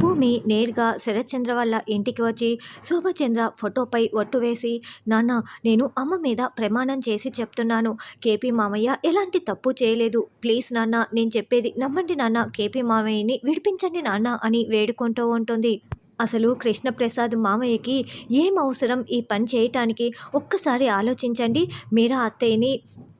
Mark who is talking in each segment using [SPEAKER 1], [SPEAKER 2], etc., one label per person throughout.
[SPEAKER 1] భూమి నేరుగా శరత్చంద్ర వాళ్ళ ఇంటికి వచ్చి శోభచంద్ర ఫోటోపై ఒట్టు వేసి నాన్న నేను అమ్మ మీద ప్రమాణం చేసి చెప్తున్నాను. కేపీ మామయ్య ఎలాంటి తప్పు చేయలేదు. ప్లీజ్ నాన్న నేను చెప్పేది నమ్మండి నాన్న. కేపీ మామయ్యని విడిపించండి నాన్న అని వేడుకుంటూ ఉంటుంది. అసలు కృష్ణప్రసాద్ మామయ్యకి ఏం అవసరం ఈ పని చేయటానికి? ఒక్కసారి ఆలోచించండి. మీరా అత్తయ్యని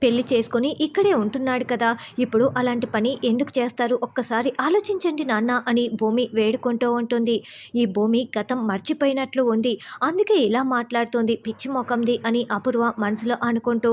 [SPEAKER 1] పెళ్ళి చేసుకొని ఇక్కడే ఉంటున్నాడు కదా. ఇప్పుడు అలాంటి పని ఎందుకు చేస్తారు? ఒక్కసారి ఆలోచించండి నాన్న అని భూమి వేడుకుంటూ ఉంటుంది. ఈ భూమి గతం మర్చిపోయినట్లు ఉంది. అందుకే ఇలా మాట్లాడుతోంది పిచ్చి మొకంది అని అపూర్వ మనసులో అనుకుంటూ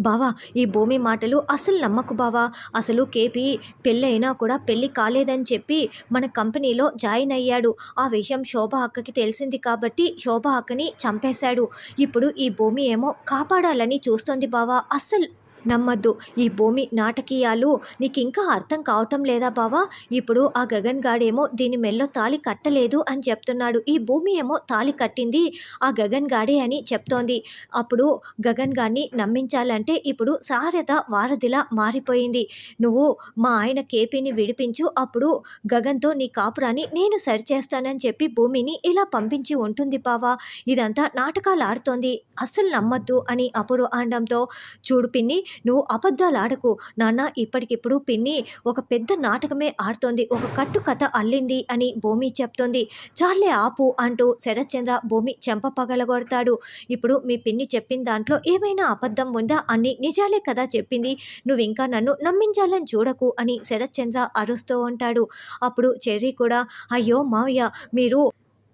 [SPEAKER 1] బావా ఈ భూమి మాటలు అసలు నమ్మకు బావా. అసలు కేపీ పెళ్ళైనా కూడా పెళ్ళి కాలేదని చెప్పి మన కంపెనీలో జాయిన్ అయ్యాడు. ఆ విషయం శోభ అక్కకి తెలిసింది కాబట్టి శోభ అక్కని చంపేశాడు. ఇప్పుడు ఈ భూమి ఏమో కాపాడాలని చూస్తోంది బావా. అస్సలు నమ్మద్దు. ఈ భూమి నాటకీయాలు నీకు ఇంకా అర్థం కావటం లేదా బావా? ఇప్పుడు ఆ గగన్ గాడేమో దీని మెల్లో తాళి కట్టలేదు అని చెప్తున్నాడు. ఈ భూమి ఏమో తాళి కట్టింది ఆ గగన్ గాడే అని చెప్తోంది. అప్పుడు గగన్ గారిని నమ్మించాలంటే ఇప్పుడు సారథ వారధిలా మారిపోయింది. నువ్వు మా ఆయన కేపీని విడిపించు అప్పుడు గగన్తో నీ కాపురాన్ని నేను సరిచేస్తానని చెప్పి భూమిని ఇలా పంపించి ఉంటుంది బావా. ఇదంతా నాటకాలు ఆడుతోంది అస్సలు నమ్మద్దు అని అప్పుడు అనడంతో చూడు పిన్ని నువ్వు అబద్ధాలు ఆడకు నాన్న ఇప్పటికిప్పుడు పిన్ని ఒక పెద్ద నాటకమే ఆడుతోంది. ఒక కట్టు కథ అల్లింది అని భూమి చెప్తోంది. చాలే ఆపు అంటూ శరత్చంద్ర భూమి చెంప పగలగొడతాడు. ఇప్పుడు మీ పిన్ని చెప్పిన దాంట్లో ఏమైనా అబద్ధం ఉందా అని నిజాలే కదా చెప్పింది. నువ్వు ఇంకా నన్ను నమ్మించాలని చూడకు అని శరత్చంద్ర అరుస్తూ ఉంటాడు. అప్పుడు చెర్రీ కూడా అయ్యో మావయ్య మీరు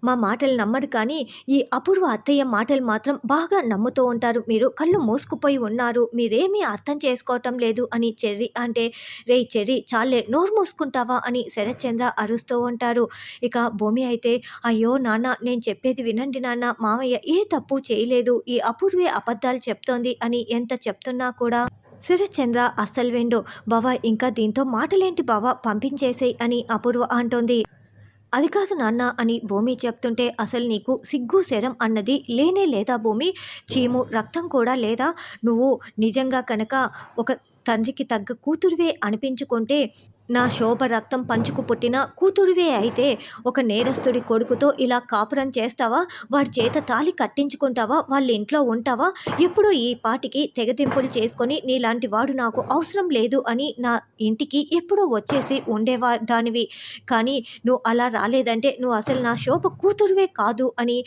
[SPEAKER 1] మా మాటలు నమ్మరు కానీ ఈ అపూర్వ అత్తయ్య మాటలు మాత్రం బాగా నమ్ముతూ ఉంటారు. మీరు కళ్ళు మూసుకుపోయి ఉన్నారు. మీరేమీ అర్థం చేసుకోవటం లేదు అని చెర్రి అంటే రే చెర్రి చాలే నోరు మూసుకుంటావా? అని శరత్చంద్ర అరుస్తూ ఉంటారు. ఇక భూమి అయితే అయ్యో నాన్న నేను చెప్పేది వినండి నాన్న మామయ్య ఏ తప్పు చేయలేదు. ఈ అపూర్వే అబద్ధాలు చెప్తోంది అని ఎంత చెప్తున్నా కూడా శరత్చంద్ర అస్సలు వెండు. బావా ఇంకా దీంతో మాటలేంటి బావా? పంపించేసేయ్ అని అపూర్వ అంటోంది. అది కాదు నాన్న అని భూమి చెప్తుంటే అసలు నీకు సిగ్గు శరం అన్నది లేనే లేదా భూమి? చీము రక్తం కూడా లేదా? నువ్వు నిజంగా కనుక ఒక తండ్రికి తగ్గ కూతురువే అనిపించుకుంటే నా శోభ రక్తం పంచుకు పుట్టిన కూతురువే అయితే ఒక నేరస్తుడి కొడుకుతో ఇలా కాపురం చేస్తావా? వాడి చేత తాలి కట్టించుకుంటావా? వాళ్ళ ఇంట్లో ఉంటావా? ఎప్పుడూ ఈ పాటికి తెగతింపులు చేసుకొని నీలాంటి వాడు నాకు అవసరం లేదు అని నా ఇంటికి ఎప్పుడూ వచ్చేసి ఉండేవా దానివి? కానీ నువ్వు అలా రాలేదంటే నువ్వు అసలు నా శోభ కూతురువే కాదు అని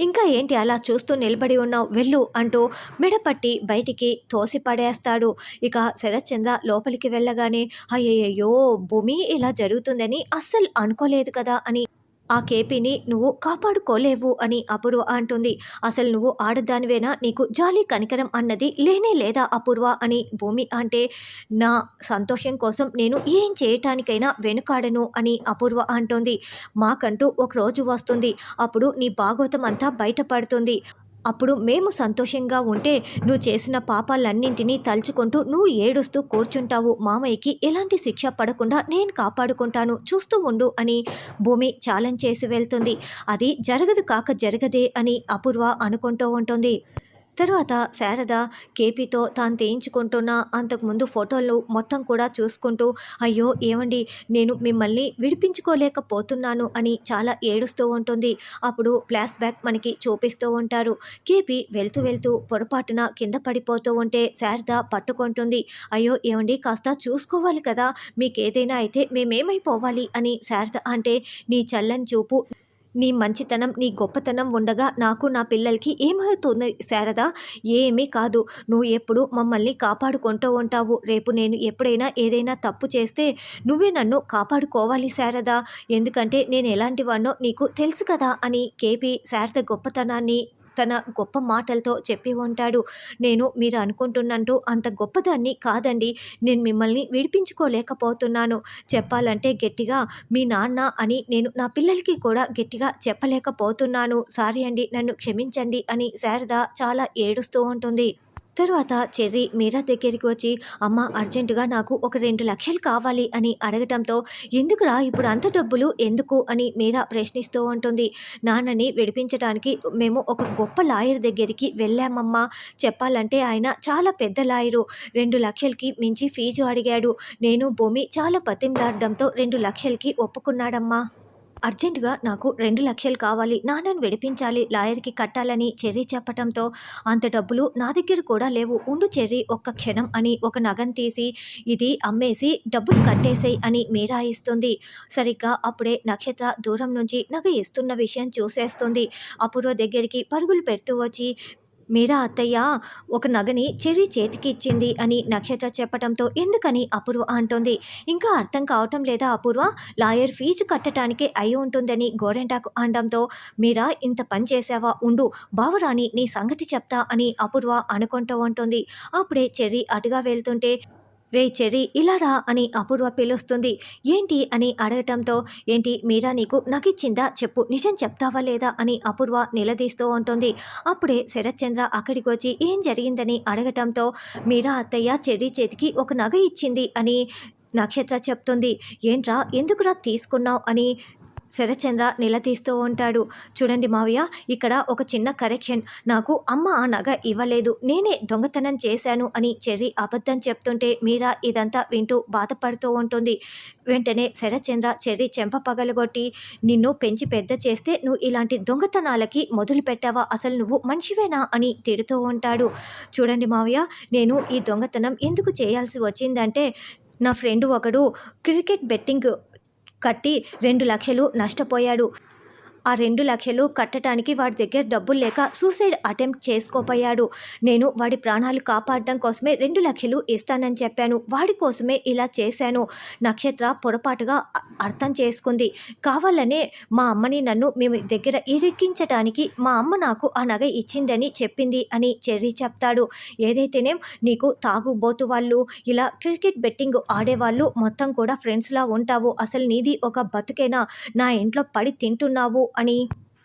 [SPEAKER 1] ఇంకా ఏంటి అలా చూస్తూ నిలబడి ఉన్నావు? వెళ్ళు అంటూ మెడపట్టి బయటికి తోసి పడేస్తాడు ఇక శరత్చంద్ర లోపలికి వెళ్ళగానే అయ్యయ్యో భూమి ఇలా జరుగుతుందని అస్సలు అనుకోలేదు కదా అని ఆ కేపీని నువ్వు కాపాడుకోలేవు అని అపూర్వ అంటుంది. అసలు నువ్వు ఆడదానివేనా? నీకు జాలి కనికరం అన్నది లేనే లేదా అపూర్వ అని భూమి అంటే నా సంతోషం కోసం నేను ఏం చేయటానికైనా వెనుకాడను అని అపూర్వ అంటోంది. మాకంటూ ఒక రోజు వస్తుంది. అప్పుడు నీ భాగవతం అంతా బయటపడుతుంది. అప్పుడు మేము సంతోషంగా ఉంటే నువ్వు చేసిన పాపాలన్నింటినీ తలుచుకుంటూ నువ్వు ఏడుస్తూ కూర్చుంటావు. మామయ్యకి ఎలాంటి శిక్ష పడకుండా నేను కాపాడుకుంటాను. చూస్తూ ఉండు అని భూమి ఛాలెంజ్ చేసి వెళ్తుంది. అది జరగదు కాక జరగదే అని అపూర్వ అనుకుంటూ ఉంటుంది. తర్వాత శారద కేపీతో తాను తీయించుకుంటున్న అంతకుముందు ఫోటోలు మొత్తం కూడా చూసుకుంటూ అయ్యో ఏమండి నేను మిమ్మల్ని విడిపించుకోలేకపోతున్నాను అని చాలా ఏడుస్తూ ఉంటుంది. అప్పుడు ఫ్లాష్ బ్యాక్ మనకి చూపిస్తూ ఉంటారు. కేపీ వెళ్తూ వెళ్తూ పొరపాటున కింద పడిపోతూ ఉంటే శారద పట్టుకుంటుంది. అయ్యో ఏమండి కాస్త చూసుకోవాలి కదా మీకు ఏదైనా అయితే మేమేమైపోవాలి అని శారద అంటే నీ చల్లని చూపు నీ మంచితనం నీ గొప్పతనం ఉండగా నాకు నా పిల్లలకి ఏమవుతుంది శారదా? ఏమీ కాదు. నువ్వు ఎప్పుడు మమ్మల్ని కాపాడుకుంటూ ఉంటావు. రేపు నేను ఎప్పుడైనా ఏదైనా తప్పు చేస్తే నువ్వే నన్ను కాపాడుకోవాలి శారదా. ఎందుకంటే నేను ఎలాంటి వాడినో నీకు తెలుసు కదా అని. కేపీ శారద గొప్పతనాన్ని తన గొప్ప మాటలతో చెప్పి ఉంటాడు. నేను మీరు అనుకుంటున్నట్టు అంత గొప్పదాన్ని కాదండి. నేను మిమ్మల్ని విడిపించుకోలేకపోతున్నాను. చెప్పాలంటే గట్టిగా మీ నాన్న అని నేను నా పిల్లలకి కూడా గట్టిగా చెప్పలేకపోతున్నాను. సారీ అండి నన్ను క్షమించండి అని శారద చాలా ఏడుస్తూ ఉంటుంది. తరువాత చెర్రీ మీరా దగ్గరికి వచ్చి అమ్మ అర్జెంటుగా నాకు ఒక రెండు లక్షలు కావాలి అని అడగటంతో ఎందుకురా ఇప్పుడు అంత డబ్బులు ఎందుకు? అని మీరా ప్రశ్నిస్తూ ఉంటుంది. నాన్నని విడిపించడానికి మేము ఒక గొప్ప లాయర్ దగ్గరికి వెళ్ళామమ్మా. చెప్పాలంటే ఆయన చాలా పెద్ద లాయరు. రెండు లక్షలకి మించి ఫీజు అడిగాడు. నేను భూమి చాలా బతిమలాడడంతో రెండు లక్షలకి ఒప్పుకున్నాడమ్మా. అర్జెంటుగా నాకు రెండు లక్షలు కావాలి. నాన్నను విడిపించాలి. లాయర్కి కట్టాలని చెర్రీ చెప్పటంతో అంత డబ్బులు నా దగ్గర కూడా లేవు. ఉండు చెర్రీ ఒక్క క్షణం అని ఒక నగం తీసి ఇది అమ్మేసి డబ్బులు కట్టేసేయ్ అని మీరా ఇస్తుంది. సరిగ్గా అప్పుడే నక్షత్ర దూరం నుంచి నగ ఇస్తున్న విషయం చూసేస్తుంది. అపూర్వ దగ్గరికి పరుగులు పెడుతూ వచ్చి మీరా అత్తయ్య ఒక నగని చెర్రి చేతికి ఇచ్చింది అని నక్షత్ర చెప్పటంతో ఎందుకని అపూర్వ అంటోంది? ఇంకా అర్థం కావటం లేదా అపూర్వ? లాయర్ ఫీజు కట్టడానికే అయి ఉంటుందని గోరెంటాకు అనడంతో మీరా ఇంత పని చేసావా ఉండు బావరాని నీ సంగతి చెప్తా అని అపూర్వ అనుకుంటూ ఉంటుంది. అప్పుడే చెర్రీ అటుగా వెళ్తుంటే రే చెర్రీ ఇలా రా అని అపూర్వ పిలుస్తుంది. ఏంటి అని అడగటంతో ఏంటి మీరా నీకు నగిచ్చిందా చెప్పు నిజం చెప్తావా లేదా అని అపూర్వ నిలదీస్తూ ఉంటుంది. అప్పుడే శరత్చంద్ర అక్కడికి వచ్చి ఏం జరిగిందని అడగటంతో మీరా అత్తయ్య చెర్రీ చేతికి ఒక నగ ఇచ్చింది అని నక్షత్ర చెప్తుంది. ఏంట్రా ఎందుకురా తీసుకున్నావు అని శరత్చంద్ర నిలదీస్తూ ఉంటాడు. చూడండి మావయ్య ఇక్కడ ఒక చిన్న కరెక్షన్. నాకు అమ్మ ఆ నగ ఇవ్వలేదు. నేనే దొంగతనం చేశాను అని చెర్రీ అబద్ధం చెప్తుంటే మీరా ఇదంతా వింటూ బాధపడుతూ ఉంటుంది. వెంటనే శరత్చంద్ర చెర్రీ చెంప పగలగొట్టి నిన్ను పెంచి పెద్ద చేస్తే నువ్వు ఇలాంటి దొంగతనాలకి మొదలు పెట్టావా? అసలు నువ్వు మనిషివేనా? అని తిడుతూ ఉంటాడు. చూడండి మావయ్య నేను ఈ దొంగతనం ఎందుకు చేయాల్సి వచ్చిందంటే నా ఫ్రెండ్ ఒకడు క్రికెట్ బెట్టింగ్ కట్టి రెండు లక్షలు నష్టపోయాడు. ఆ రెండు లక్షలు కట్టడానికి వాడి దగ్గర డబ్బులు లేక సూసైడ్ అటెంప్ట్ చేసుకోపోయాడు. నేను వాడి ప్రాణాలు కాపాడడం కోసమే రెండు లక్షలు ఇస్తానని చెప్పాను. వాడి కోసమే ఇలా చేశాను. నక్షత్ర పొరపాటుగా అర్థం చేసుకుంది. కావాలనే మా అమ్మని నన్ను మేము దగ్గర ఇరికించడానికి మా అమ్మ నాకు ఆ నగ ఇచ్చిందని చెప్పింది అని చెర్రీ చెప్తాడు. ఏదైతేనేం నీకు తాగుబోతు వాళ్ళు ఇలా క్రికెట్ బెట్టింగ్ ఆడేవాళ్ళు మొత్తం కూడా ఫ్రెండ్స్లా ఉంటావు. అసలు నీది ఒక బతుకేనా? నా ఇంట్లో పడి తింటున్నావు. అని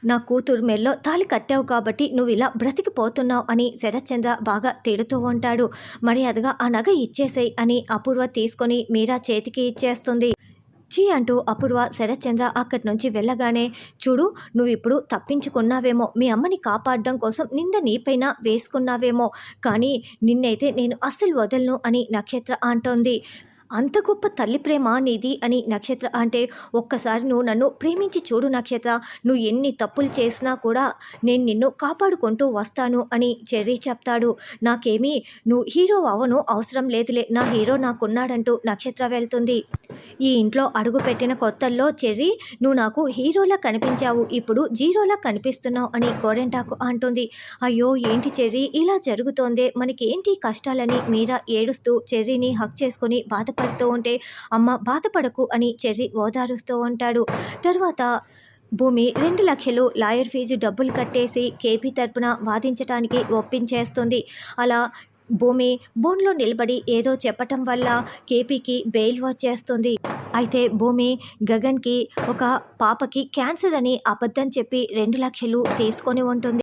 [SPEAKER 1] నా కూతురు మెల్లో తాలి కట్టావు కాబట్టి నువ్వు ఇలా బ్రతికిపోతున్నావు అని శరత్చంద్ర బాగా తిడుతూ ఉంటాడు. మర్యాదగా ఆ నగ ఇచ్చేసేయ్ అని అపూర్వ తీసుకొని మీరా చేతికి ఇచ్చేస్తుంది. చీ అంటూ అపూర్వ శరత్చంద్ర అక్కడి నుంచి వెళ్ళగానే చూడు నువ్వు ఇప్పుడు తప్పించుకున్నావేమో మీ అమ్మని కాపాడడం కోసం నింద నీపైన వేసుకున్నావేమో కానీ నిన్నైతే నేను అస్సలు వదలను అని నక్షత్ర అంటోంది. అంత గొప్ప తల్లి ప్రేమ నీది అని నక్షత్ర అంటే ఒక్కసారి నువ్వు నన్ను ప్రేమించి చూడు నక్షత్ర నువ్వు ఎన్ని తప్పులు చేసినా కూడా నేను నిన్ను కాపాడుకుంటూ వస్తాను అని చెర్రీ చెప్తాడు. నాకేమీ నువ్వు హీరో అవను అవసరం లేదులే నా హీరో నాకున్నాడంటూ నక్షత్ర వెళ్తుంది. ఈ ఇంట్లో అడుగు పెట్టిన కొత్తల్లో చెర్రీ నువ్వు నాకు హీరోలా కనిపించావు ఇప్పుడు జీరోలా కనిపిస్తున్నావు అని గోరెంటాకు అంటుంది. అయ్యో ఏంటి చెర్రీ ఇలా జరుగుతోందే మనకి ఏంటి కష్టాలని మీరా ఏడుస్తూ చెర్రీని హక్ చేసుకొని బాధపడుతూ ఉంటే అమ్మ బాధపడకు అని చెర్రి ఓదారుస్తూ ఉంటాడు. తర్వాత భూమి రెండు లక్షలు లాయర్ ఫీజు డబ్బులు కట్టేసి కేపీ తరపున వాదించటానికి ఒప్పించేస్తుంది. అలా భూమి బోన్లో నిలబడి ఏదో చెప్పటం వల్ల కేపీకి బెయిల్ వచ్చేస్తుంది. అయితే భూమి గగన్కి ఒక పాపకి క్యాన్సర్ అని అబద్ధం చెప్పి రెండు లక్షలు తీసుకొని ఉంటుంది.